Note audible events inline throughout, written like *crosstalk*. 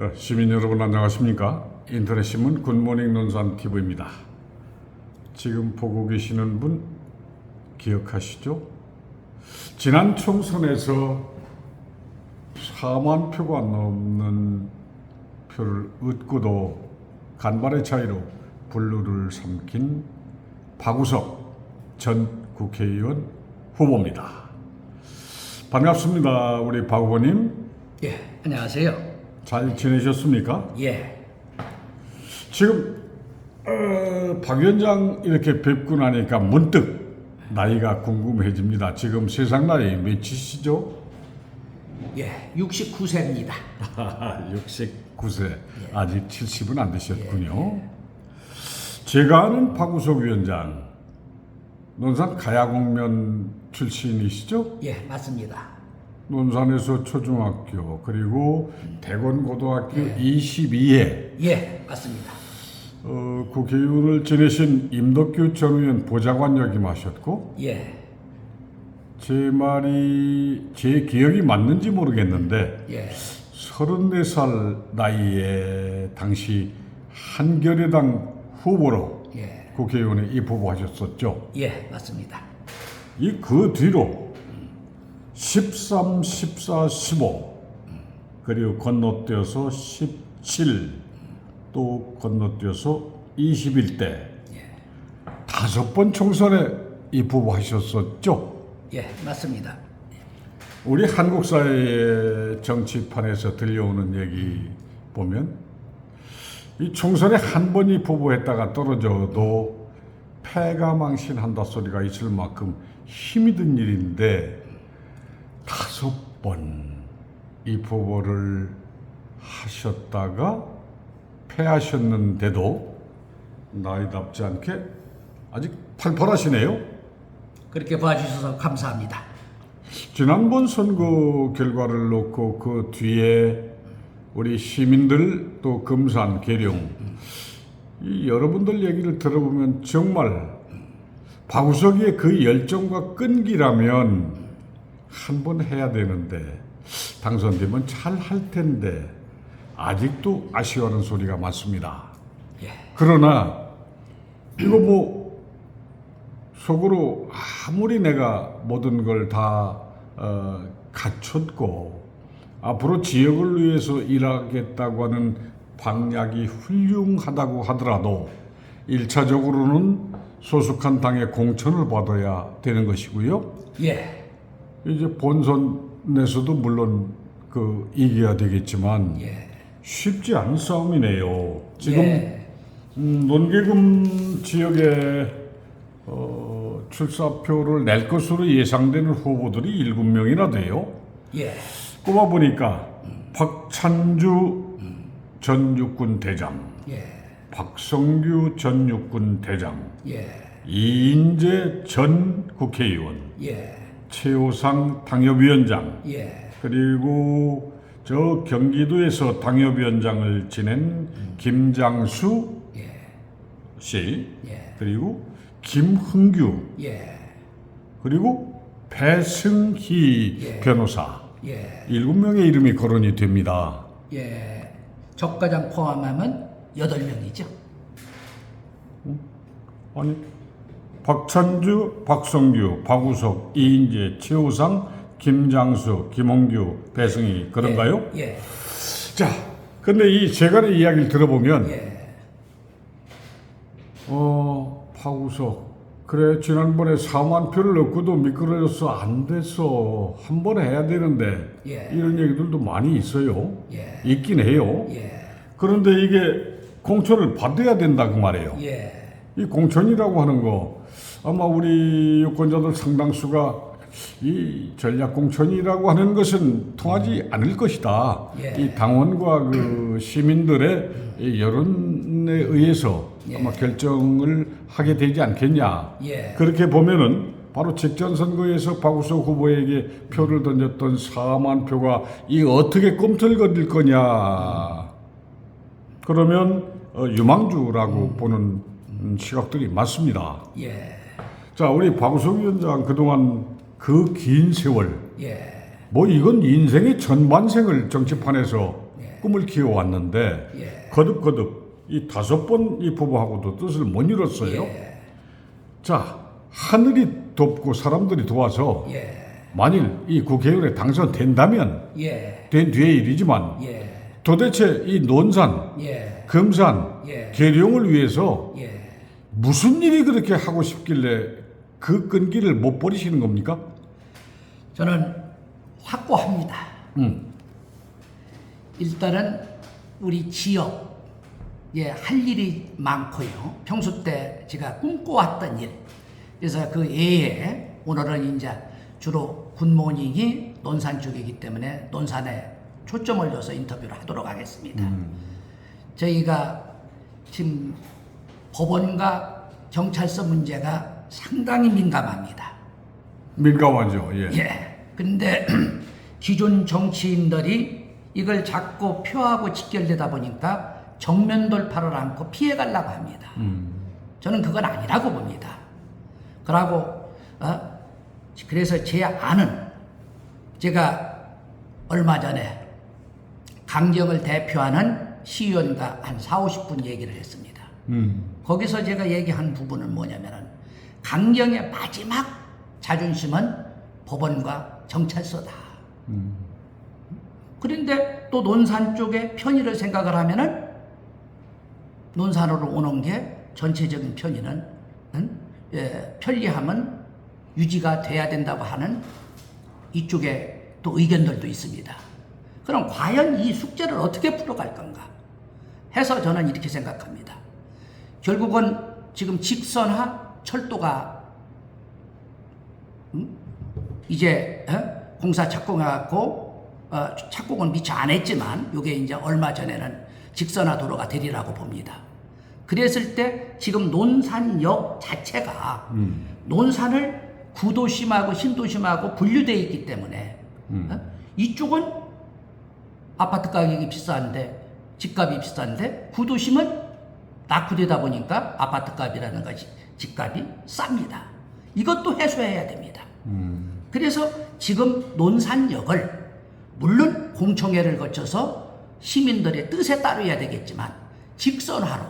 어, 시민 여러분 안녕하십니까? 인터넷 신문 굿모닝 논산 TV입니다. 지금 보고 계시는 분 기억하시죠? 지난 총선에서 4만 표가 넘는 표를 얻고도 간발의 차이로 분루를 삼킨 박우석 전 국회의원 후보입니다. 반갑습니다. 우리 박 후보님. 예, 안녕하세요. 잘 지내셨습니까? 예, 지금 어, 박 위원장 이렇게 뵙고 나니까 문득 나이가 궁금해집니다. 지금 세상 나이 몇이시죠? 예, 69세입니다. 69세. *laughs* 아직 70은 안 되셨군요. 제가 아는 박우석 위원장, 논산 가야공면 출신이시죠? 예, 맞습니다. 논산에서 초중학교 그리고 대건고등학교 22회 예, 맞습니다. 어, 국회의원을 지내신 임덕규 전 의원 보좌관 역임하셨고 예, 제 말이 제 기억이 맞는지 모르겠는데 예, 34살 나이에 당시 한겨레당 후보로 예, 국회의원에 입후보하셨었죠. 예, 맞습니다. 이 그 뒤로 13, 14, 15 그리고 건너뛰어서 17 또 건너뛰어서 21대 다섯 번 총선에 입후보하셨었죠. 예, 맞습니다. 우리 한국 사회의 정치판에서 들려오는 얘기 보면 이 총선에 한 번 입후보했다가 떨어져도 패가 망신한다 소리가 있을 만큼 힘이 든 일인데 다섯 번 입후보를 하셨다가 패하셨는데도 나이답지 않게 아직 팔팔하시네요. 그렇게 봐주셔서 감사합니다. 지난번 선거 결과를 놓고 그 뒤에 우리 시민들 또 금산 계룡 이 여러분들 얘기를 들어보면 정말 박우석의 그 열정과 끈기라면 한 번 해야 되는데 당선되면 잘 할 텐데 아직도 아쉬워하는 소리가 많습니다. 예, 그러나 이거 뭐 속으로 아무리 내가 모든 걸다 어, 갖췄고 앞으로 지역을 위해서 일하겠다고 하는 방향이 훌륭하다고 하더라도 일차적으로는 소속한 당의 공천을 받아야 되는 것이고요. 예, 이제 본선에서도 물론 그 이겨야 되겠지만 예, 쉽지 않은 싸움이네요. 지금 예, 음, 논계금 지역에 어, 출사표를 낼 것으로 예상되는 후보들이 일곱 명이나 돼요. 예, 꼽아 보니까 박찬주 전 육군 대장, 예, 박성규 전 육군 대장, 예, 이인재 전 국회의원, 예, 최호상 당협위원장, 예, 그리고 저 경기도에서 당협위원장을 지낸 김장수 예, 씨, 예, 그리고 김흥규, 예, 그리고 배승희 예. 변호사. 예, 일곱 명의 이름이 거론이 됩니다. 예. 적과장 포함하면 여덟 명이죠. 아니 박찬주, 박성규, 박우석, 이인재, 최우상, 김장수, 김홍규, 배승희 그런가요? 예, 예, 자, 근데 이 제간의 이야기를 들어보면 예, 어 박우석 그래 지난번에 4만 표를 얻고도 미끄러져서 안 됐어 한 번에 해야 되는데 예. 이런 얘기들도 많이 있어요. 예. 있긴 해요. 예, 그런데 이게 공천을 받아야 된다 그 말이에요. 예, 이 공천이라고 하는 거 아마 우리 유권자들 상당수가 이 전략 공천이라고 하는 것은 통하지 않을 것이다. 예. 이 당원과 그 시민들의 이 여론에 의해서 예. 아마 결정을 하게 되지 않겠냐. 예. 그렇게 보면은 바로 직전 선거에서 박우석 후보에게 표를 던졌던 4만 표가 이 어떻게 꿈틀거릴 거냐. 그러면 어, 유망주라고 보는 음, 시각들이 많습니다. 예, 자, 우리 박우석 위원장 그동안 그 긴 세월, 예, 뭐 이건 인생의 전반생을 정치판에서 예. 꿈을 키워왔는데 예. 거듭거듭 이 다섯 번 이 부부하고도 뜻을 못 이뤘어요. 예. 자 하늘이 돕고 사람들이 도와서 예. 만일 이 국회의원에 당선된다면 예. 된 뒤의 일이지만 예. 도대체 이 논산, 예. 금산, 예. 계룡을 위해서 예. 무슨 일이 그렇게 하고 싶길래 그 끈기를 못 버리시는 겁니까? 저는 확고합니다. 음. 일단은 우리 지역에 할 일이 많고요. 평소 때 제가 꿈꿔왔던 일. 그래서 그 예에 오늘은 이제 주로 굿모닝이 논산 쪽이기 때문에 논산에 초점을 둬서 인터뷰를 하도록 하겠습니다. 저희가 지금 법원과 경찰서 문제가 상당히 민감합니다. 민감하죠. 예. 예. 근데 *clears throat* 기존 정치인들이 이걸 자꾸 표하고 직결되다 보니까 정면 돌파를 않고 피해 가려고 합니다. 저는 그건 아니라고 봅니다. 그러고 어? 그래서 제 아는 제가 얼마 전에 강경을 대표하는 시의원과 한 4, 50분 얘기를 했습니다. 음. 거기서 제가 얘기한 부분은 뭐냐면은 강경의 마지막 자존심은 법원과 경찰서다. 그런데 또 논산 쪽에 편의를 생각을 하면은 논산으로 오는 게 전체적인 편의는 음, 예, 편리함은 유지가 돼야 된다고 하는 이쪽에 또 의견들도 있습니다. 그럼 과연 이 숙제를 어떻게 풀어갈 건가? 해서 저는 이렇게 생각합니다. 결국은 지금 직선화 철도가 음? 이제 어? 공사 착공해갖고 어, 착공은 미처 안 했지만 이게 이제 얼마 전에는 직선화 도로가 되리라고 봅니다. 그랬을 때 지금 논산역 자체가 논산을 구도심하고 신도심하고 분류되어 있기 때문에 어? 이쪽은 아파트 가격이 비싼데 집값이 비싼데 구도심은 낙후되다 보니까 아파트 값이라는 것이 집값이 쌉니다. 이것도 해소해야 됩니다. 그래서 지금 논산역을 물론 공청회를 거쳐서 시민들의 뜻에 따라야 되겠지만 직선화로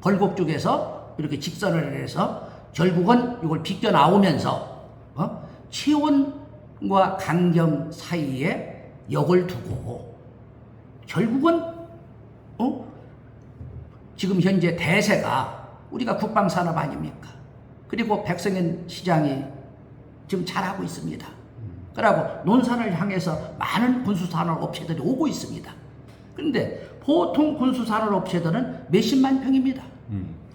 벌곡 쪽에서 이렇게 직선을 해서 결국은 이걸 비껴 나오면서 어? 치원과 강경 사이에 역을 두고 결국은 어? 지금 현재 대세가 우리가 국방산업 아닙니까? 그리고 백성현 시장이 지금 잘하고 있습니다. 그러고 논산을 향해서 많은 군수산업 업체들이 오고 있습니다. 그런데 보통 군수산업 업체들은 몇십만 평입니다.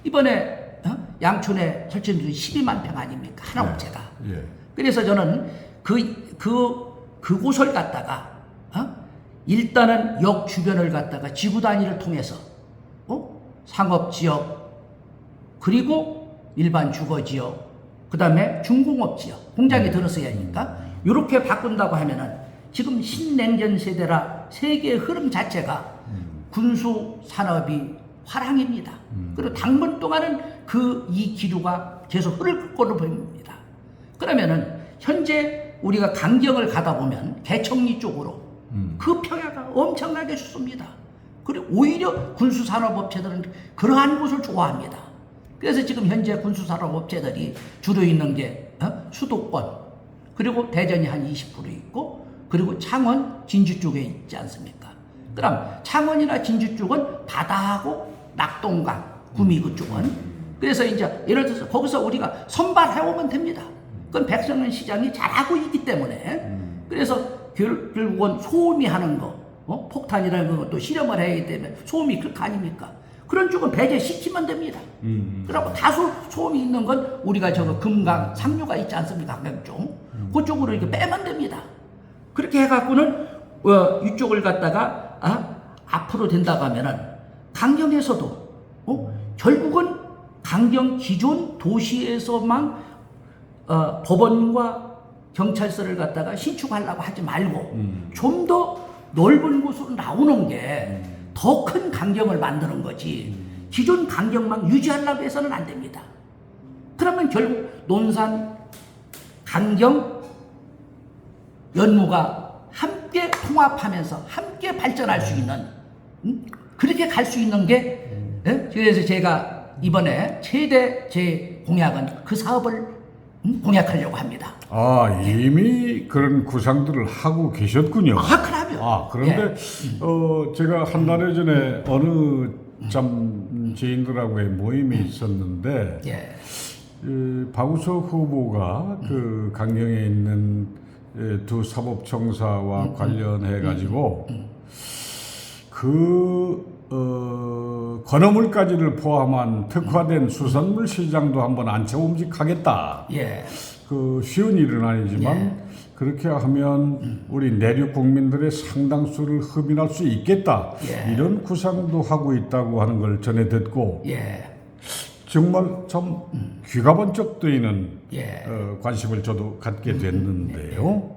이번에 어? 양촌에 설치한 지 12만 평 아닙니까? 하나 네. 업체가. 예. 그래서 저는 그, 그, 그곳을 갖다가, 어? 일단은 역 주변을 갖다가 지구 단위를 통해서, 어? 상업 지역, 그리고 일반 주거 지역, 그 다음에 중공업 지역, 공장이 들어서야 하니까, 이렇게 바꾼다고 하면은 지금 신냉전 세대라 세계의 흐름 자체가 군수 산업이 화랑입니다. 그리고 당분 동안은 그 이 기류가 계속 흐를 거로 보입니다. 그러면은 현재 우리가 강경을 가다 보면 개청리 쪽으로 그 평야가 엄청나게 좋습니다. 그리고 오히려 군수산업업체들은 그러한 곳을 좋아합니다. 그래서 지금 현재 군수산업업체들이 주로 있는 게 어? 수도권 그리고 대전이 한 20% 있고 그리고 창원 진주 쪽에 있지 않습니까? 그럼 창원이나 진주 쪽은 바다하고 낙동강 구미 그쪽은 그래서 이제 예를 들어서 거기서 우리가 선발해 오면 됩니다. 그건 백성현 시장이 잘하고 있기 때문에 그래서 결, 결국은 소음이 하는 거 어? 폭탄이라는 것도 실험을 해야 때문에 소음이 그렇게 아닙니까? 그런 쪽은 배제시키면 됩니다. 그리고 다소 소음이 있는 건 우리가 저거 금강 상류가 있지 않습니까? 강경 그쪽으로 이렇게 빼면 됩니다. 그렇게 해갖고는 어, 이쪽을 갖다가 아, 앞으로 된다고 하면은 강경에서도 어? 결국은 강경 기존 도시에서만 어, 법원과 경찰서를 갖다가 신축하려고 하지 말고 좀더 넓은 곳으로 나오는 게 더 큰 강경을 만드는 거지 기존 강경만 유지하려고 해서는 안 됩니다. 그러면 결국 논산, 강경, 연무가 함께 통합하면서 함께 발전할 수 있는 음? 그렇게 갈 수 있는 게 예? 그래서 제가 이번에 최대 제 공약은 그 사업을 음? 공약하려고 합니다. 아 이미 그런 구상들을 하고 계셨군요. 아, 그럼요. 아 그런데 어 제가 한 달 전에 어느 참 지인들하고의 모임이 있었는데 예. 이 박우석 후보가 그 강경에 있는 예, 두 사법청사와 관련해 가지고 그 어, 건어물까지를 포함한 특화된 수산물 시장도 한번 안쳐 움직하겠다. 예. 그 쉬운 일은 아니지만 그렇게 하면 우리 내륙 국민들의 상당수를 흡인할 수 있겠다. 예. 이런 구상도 하고 있다고 하는 걸 전해 듣고 예. 정말 참 귀가 번쩍 뜨이는 예. 어, 관심을 저도 갖게 됐는데요.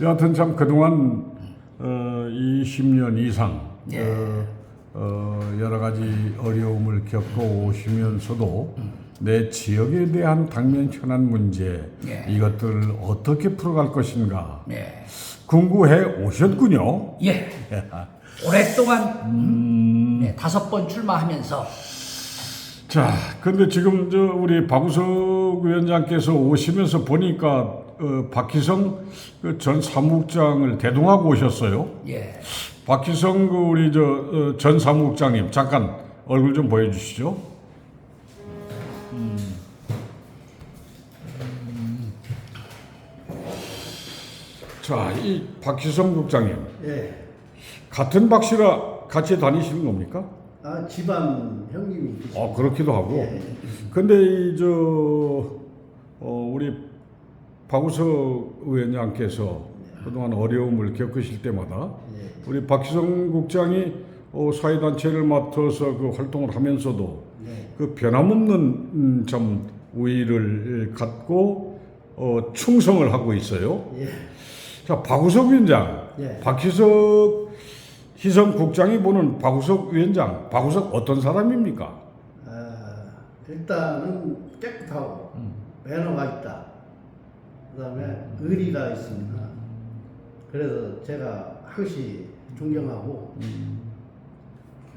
여하튼 참 그동안 어, 20년 이상 예. 어, 어, 여러 가지 어려움을 겪어 오시면서도 내 지역에 대한 당면 현안 문제 예. 이것들을 어떻게 풀어갈 것인가 예. 궁구해 오셨군요. 예. 오랫동안 음, 예, 다섯 번 출마하면서 자, 근데 지금 저 우리 박우석 위원장께서 오시면서 보니까 어, 박희성 그전 사무국장을 대동하고 오셨어요. 예. 박희성 그 우리 저 어, 전 사무국장님 잠깐 얼굴 좀 보여주시죠. 음. 자, 이 박희성 국장님 예. 같은 박씨라 같이 다니시는 겁니까? 아, 집안 형님이 어 그렇기도 하고. 예. 근데 이 저 어, 우리 박우석 위원장께서 그동안 어려움을 겪으실 때마다 예. 우리 박희성 국장이 어, 사회단체를 맡아서 그 활동을 하면서도 네. 그 변함없는 음, 참 우위를 갖고 어, 충성을 하고 있어요. 예. 자 박우석 위원장, 예. 박희석 희성 국장이 보는 박우석 위원장, 박우석 어떤 사람입니까? 아, 일단은 깨끗하고 매너가 있다. 그다음에 의리가 있습니다. 그래서 제가 항시 존경하고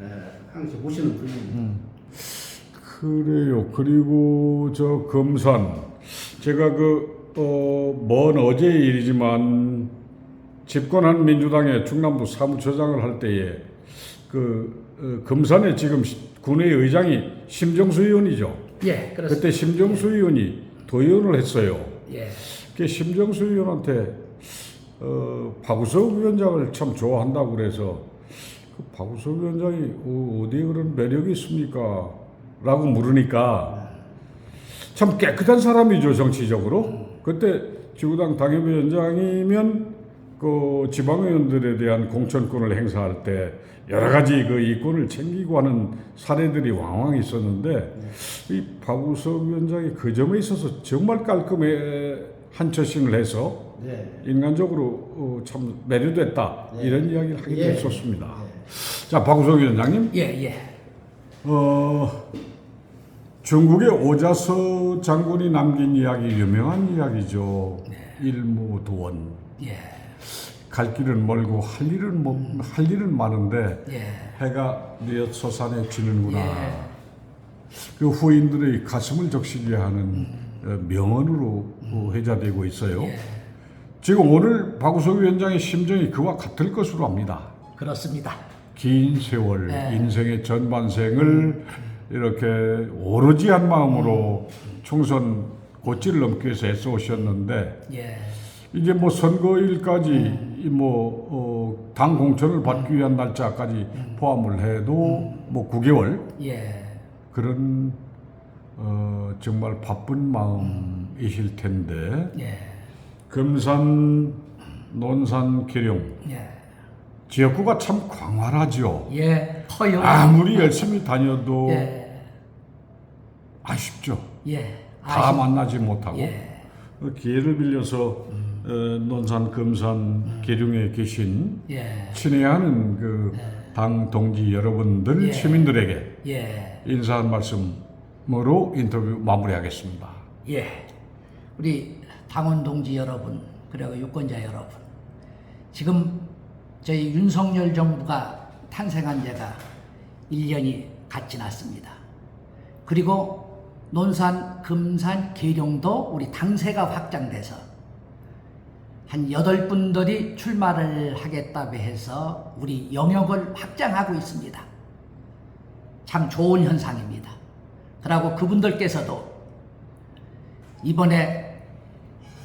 예, 항시 모시는 분입니다. 그래요. 그리고 저 금산 제가 그어먼 어제 일이지만 집권한 민주당의 충남부 사무처장을 할 때에 그 어, 금산에 지금 시- 군의 의장이 심정수 의원이죠. 예. 그렇습니다. 그때 심정수 의원이 도의원을 했어요. 예. 그 심정수 의원한테 어, 박우석 위원장을 참 좋아한다고 그래서 그 박우석 위원장이 어, 디에 그런 매력이 있습니까? 라고 물으니까 참 깨끗한 사람이죠 정치적으로. 그때 지구당 당협위원장이면 그 지방의원들에 대한 공천권을 행사할 때 여러 가지 그 이권을 챙기고 하는 사례들이 왕왕 있었는데 이 박우석 위원장이 그 점에 있어서 정말 깔끔해 한 처신을 해서 네. 인간적으로 어, 참 매료됐다 네. 이런 이야기를 하기도 예. 했었습니다. 예. 자 박우석 위원장님, 예. 예. 어, 중국의 오자서 장군이 남긴 이야기 유명한 이야기죠. 일무도원. 예. 갈 길은 멀고 할 일은 뭐, 할 일은 많은데 예. 해가 뉘어 솟아내 지는구나. 예. 그 후인들의 가슴을 적시게 하는 어, 명언으로 어, 회자되고 있어요. 예. 지금 오늘 박우석 위원장의 심정이 그와 같을 것으로 합니다. 그렇습니다. 긴 세월 네. 인생의 전반생을 이렇게 오로지 한 마음으로 총선 고지를 넘기 위해서 애써 오셨는데 예. 이제 뭐 선거일까지 뭐당 공천을 받기 위한 날짜까지 포함을 해도 뭐 9개월 예. 그런 어 정말 바쁜 마음이실 텐데 예. 금산 논산 계룡 예. 지역구가 참 광활하죠. 예. 커요. 아무리 열심히 다녀도 예. 아쉽죠. 예. 다 아쉽- 만나지 못하고 예. 그 기회를 빌려서 어, 논산 금산 계룡에 계신 예. 친애하는 그 당 동지 여러분들 예. 시민들에게 예. 인사 한 말씀 으로 인터뷰 마무리하겠습니다. 예. 우리 당원 동지 여러분, 그리고 유권자 여러분. 지금 저희 윤석열 정부가 탄생한 지가 1년이 갓 지났습니다. 그리고 논산, 금산, 계룡도 우리 당세가 확장돼서 한 여덟 분들이 출마를 하겠다고 해서 우리 영역을 확장하고 있습니다. 참 좋은 현상입니다. 그리고 그분들께서도 이번에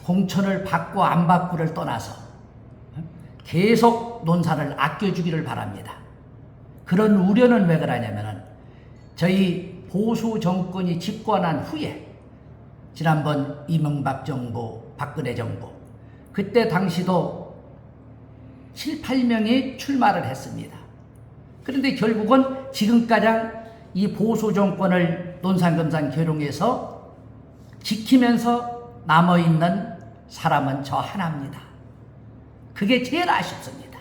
공천을 받고 안 받고를 떠나서 계속 논산을 아껴주기를 바랍니다. 그런 우려는 왜 그러냐면은 저희 보수 정권이 집권한 후에 지난번 이명박 정부, 박근혜 정부 그때 당시도 7, 8명이 출마를 했습니다. 그런데 결국은 지금까지 이 보수 정권을 논산금산 계룡에서 지키면서 남아있는 사람은 저 하나입니다. 그게 제일 아쉽습니다.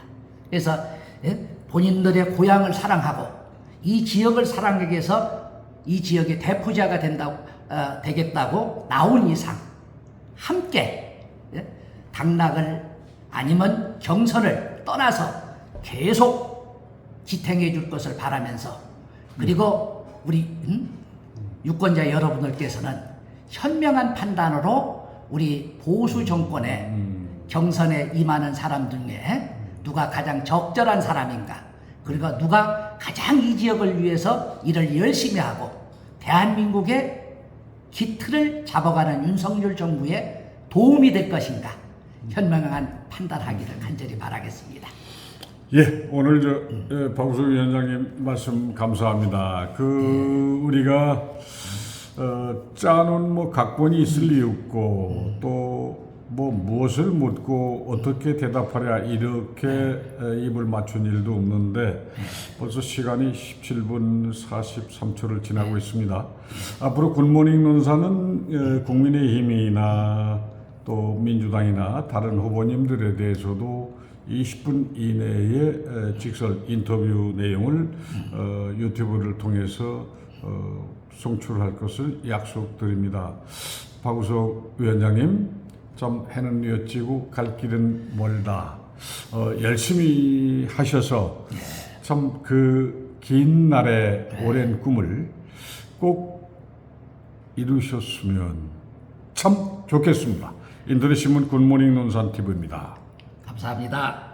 그래서 예? 본인들의 고향을 사랑하고 이 지역을 사랑하기 위해서 이 지역의 대표자가 된다고 어, 되겠다고 나온 이상 함께 예? 당락을 아니면 경선을 떠나서 계속 지탱해 줄 것을 바라면서 그리고 우리 음? 유권자 여러분들께서는 현명한 판단으로 우리 보수 정권의 경선에 임하는 사람 중에 누가 가장 적절한 사람인가 그리고 누가 가장 이 지역을 위해서 일을 열심히 하고 대한민국의 기틀을 잡아가는 윤석열 정부에 도움이 될 것인가 현명한 판단하기를 간절히 바라겠습니다. 예, 오늘 저 예, 박우수 위원장님 말씀 감사합니다. 그 우리가 어, 짜놓은 뭐 각본이 있을 리 없고 또 뭐 무엇을 묻고 어떻게 대답하랴 이렇게 에, 입을 맞춘 일도 없는데 벌써 시간이 17분 43초를 지나고 있습니다. 앞으로 굿모닝 논사는 에, 국민의힘이나 또 민주당이나 다른 후보님들에 대해서도 20분 이내에 에, 직설 인터뷰 내용을 어, 유튜브를 통해서 어, 송출할 것을 약속드립니다. 박우석 위원장님, 참 해는 뉘어지고 갈 길은 멀다. 어, 열심히 하셔서 참 그 긴 날의 오랜 꿈을 꼭 이루셨으면 참 좋겠습니다. 인도네시문 굿모닝 논산 TV입니다. 감사합니다.